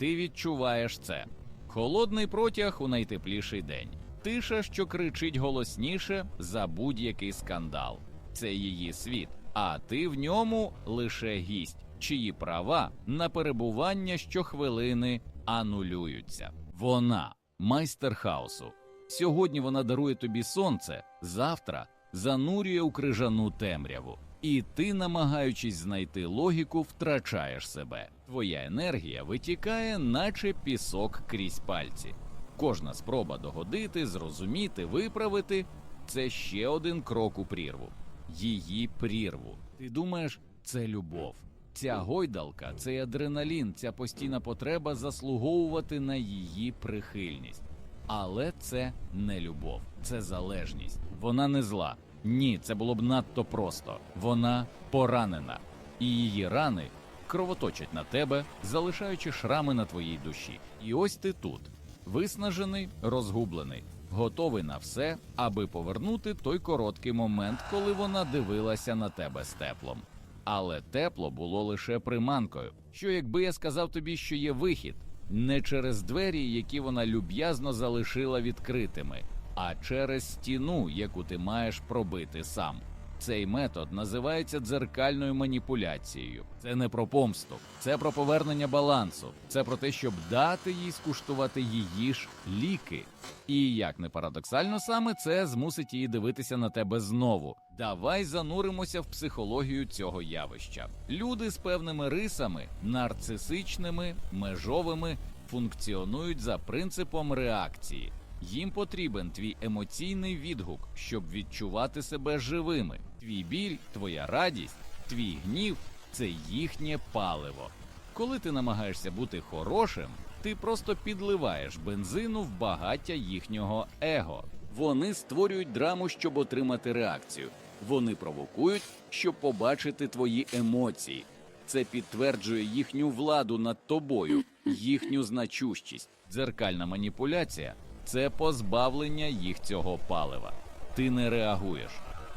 Ти відчуваєш це. Холодний протяг у найтепліший день. Тиша, що кричить голосніше за будь-який скандал. Це її світ, а ти в ньому лише гість, чиї права на перебування щохвилини анулюються. Вона майстер хаосу. Сьогодні вона дарує тобі сонце, завтра занурює у крижану темряву. І ти, намагаючись знайти логіку, втрачаєш себе. Твоя енергія витікає, наче пісок крізь пальці. Кожна спроба догодити, зрозуміти, виправити це ще один крок у прірву. Її прірву. Ти думаєш, це любов. Ця гойдалка, цей адреналін, ця постійна потреба заслуговувати на її прихильність. Але це не любов, це залежність. Вона не зла. Ні, це було б надто просто. Вона поранена, і її рани кровоточать на тебе, залишаючи шрами на твоїй душі. І ось ти тут, виснажений, розгублений, готовий на все, аби повернути той короткий момент, коли вона дивилася на тебе з теплом. Але тепло було лише приманкою. Що якби я сказав тобі, що є вихід, не через двері, які вона люб'язно залишила відкритими, а через стіну, яку ти маєш пробити сам. Цей метод називається дзеркальною маніпуляцією. Це не про помсту, це про повернення балансу, це про те, щоб дати їй скуштувати її ж ліки. І як не парадоксально саме це змусить її дивитися на тебе знову. Давай зануримося в психологію цього явища. Люди з певними рисами, нарцисичними, межовими, функціонують за принципом реакції. Їм потрібен твій емоційний відгук, щоб відчувати себе живими. Твій біль, твоя радість, твій гнів це їхнє паливо. Коли ти намагаєшся бути хорошим, ти просто підливаєш бензину в багаття їхнього его. Вони створюють драму, щоб отримати реакцію. Вони провокують, щоб побачити твої емоції. Це підтверджує їхню владу над тобою, їхню значущість. Дзеркальна маніпуляція це позбавлення їх цього палива. Ти не реагуєш,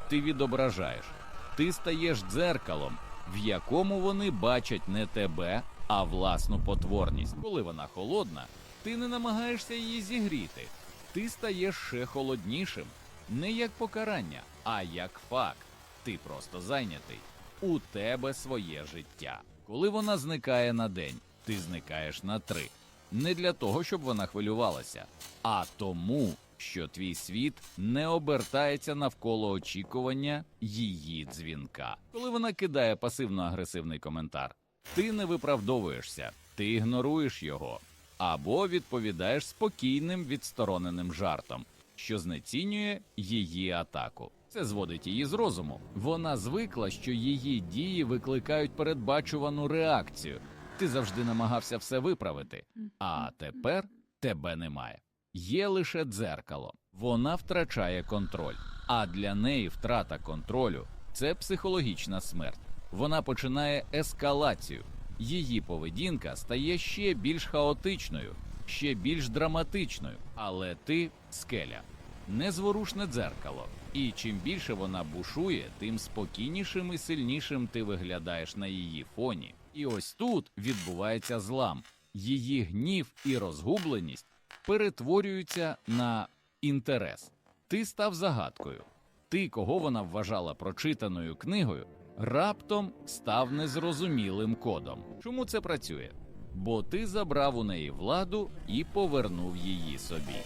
ти відображаєш, ти стаєш дзеркалом, в якому вони бачать не тебе, а власну потворність. Коли вона холодна, ти не намагаєшся її зігріти. Ти стаєш ще холоднішим, не як покарання, а як факт. Ти просто зайнятий. У тебе своє життя. Коли вона зникає на день, ти зникаєш на три. Не для того, щоб вона хвилювалася, а тому, що твій світ не обертається навколо очікування її дзвінка. Коли вона кидає пасивно-агресивний коментар, ти не виправдовуєшся, ти ігноруєш його або відповідаєш спокійним відстороненим жартом, що знецінює її атаку. Це зводить її з розуму. Вона звикла, що її дії викликають передбачувану реакцію. Ти завжди намагався все виправити, а тепер тебе немає. Є лише дзеркало. Вона втрачає контроль. А для неї втрата контролю це психологічна смерть. Вона починає ескалацію. Її поведінка стає ще більш хаотичною, ще більш драматичною. Але ти скеля, незворушне дзеркало. І чим більше вона бушує, тим спокійнішим і сильнішим ти виглядаєш на її фоні. І ось тут відбувається злам. Її гнів і розгубленість перетворюються на інтерес. Ти став загадкою. Ти, кого вона вважала прочитаною книгою, раптом став незрозумілим кодом. Чому це працює? Бо ти забрав у неї владу і повернув її собі.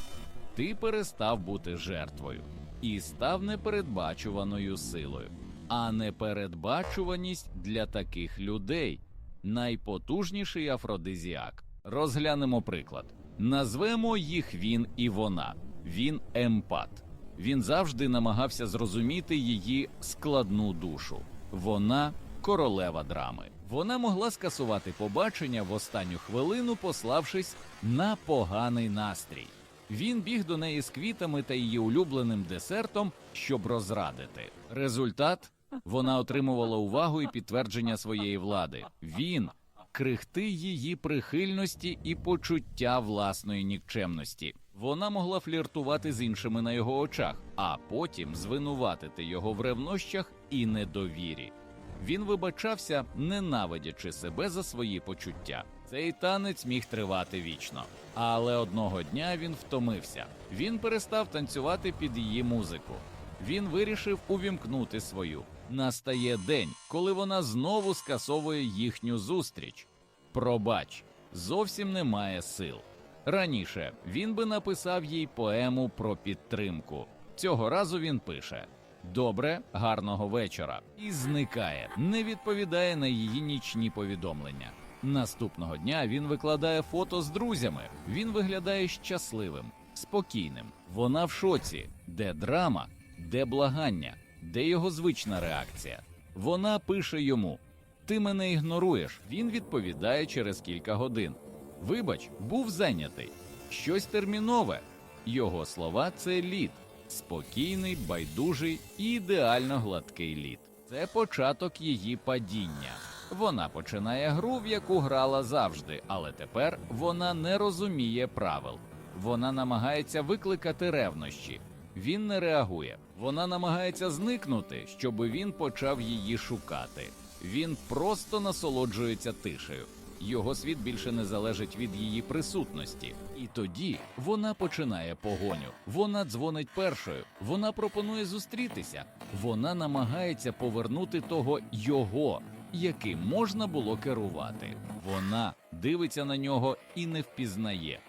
Ти перестав бути жертвою і став непередбачуваною силою. А непередбачуваність для таких людей найпотужніший афродизіак. Розглянемо приклад. Назвемо їх він і вона. Він емпат. Він завжди намагався зрозуміти її складну душу. Вона королева драми. Вона могла скасувати побачення в останню хвилину, пославшись на поганий настрій. Він біг до неї з квітами та її улюбленим десертом, щоб розрадити. Результат вона отримувала увагу і підтвердження своєї влади. Він крихти її прихильності і почуття власної нікчемності. Вона могла фліртувати з іншими на його очах, а потім звинуватити його в ревнощах і недовірі. Він вибачався, ненавидячи себе за свої почуття. Цей танець міг тривати вічно. Але одного дня він втомився. Він перестав танцювати під її музику. Він вирішив увімкнути свою. Настає день, коли вона знову скасовує їхню зустріч. Пробач, зовсім немає сил. Раніше він би написав їй поему про підтримку. Цього разу він пише: Добре, гарного вечора. І зникає, не відповідає на її нічні повідомлення. Наступного дня він викладає фото з друзями. Він виглядає щасливим, спокійним. Вона в шоці, де драма, де благання, де його звична реакція. Вона пише йому: Ти мене ігноруєш. Він відповідає через кілька годин. Вибач, був зайнятий. Щось термінове. Його слова це лід. Спокійний, байдужий і ідеально гладкий лід. Це початок її падіння. Вона починає гру, в яку грала завжди, але тепер вона не розуміє правил. Вона намагається викликати ревнощі. Він не реагує. Вона намагається зникнути, щоб він почав її шукати. Він просто насолоджується тишею. Його світ більше не залежить від її присутності. І тоді вона починає погоню. Вона дзвонить першою. Вона пропонує зустрітися. Вона намагається повернути того його, яким можна було керувати. Вона дивиться на нього і не впізнає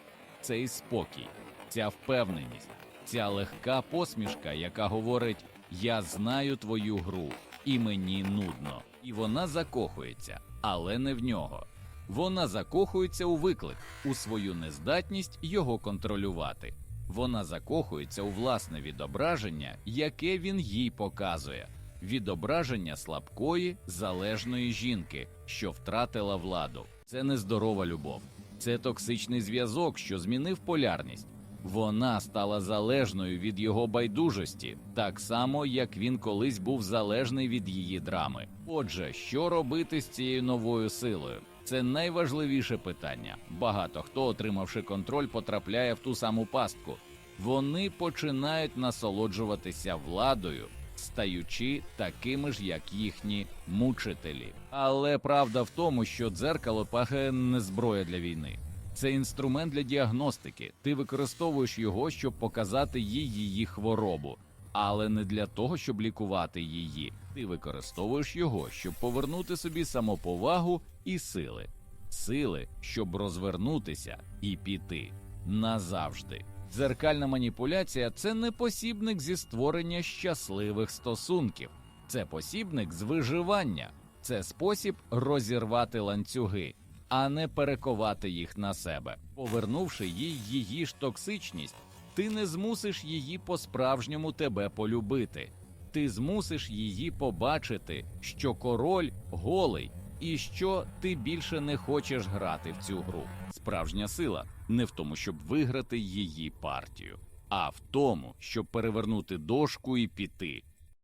цей спокій, ця впевненість, ця легка посмішка, яка говорить: Я знаю твою гру, і мені нудно. І вона закохується, але не в нього. Вона закохується у виклик, у свою нездатність його контролювати. Вона закохується у власне відображення, яке він їй показує. Відображення слабкої, залежної жінки, що втратила владу. Це нездорова любов, це токсичний зв'язок, що змінив полярність. Вона стала залежною від його байдужості, так само як він колись був залежний від її драми. Отже, що робити з цією новою силою? Це найважливіше питання. Багато хто, отримавши контроль, потрапляє в ту саму пастку. Вони починають насолоджуватися владою, стаючи такими ж, як їхні мучителі. Але правда в тому, що дзеркало пахе не зброя для війни. Це інструмент для діагностики. Ти використовуєш його, щоб показати їй її хворобу, але не для того, щоб лікувати її. Ти використовуєш його, щоб повернути собі самоповагу і сили, сили, щоб розвернутися і піти назавжди. Дзеркальна маніпуляція це не посібник зі створення щасливих стосунків, це посібник з виживання, це спосіб розірвати ланцюги, а не перековати їх на себе. Повернувши їй її ж токсичність, ти не змусиш її по-справжньому тебе полюбити. Ти змусиш її побачити, що король голий, і що ти більше не хочеш грати в цю гру. Справжня сила не в тому, щоб виграти її партію, а в тому, щоб перевернути дошку і піти.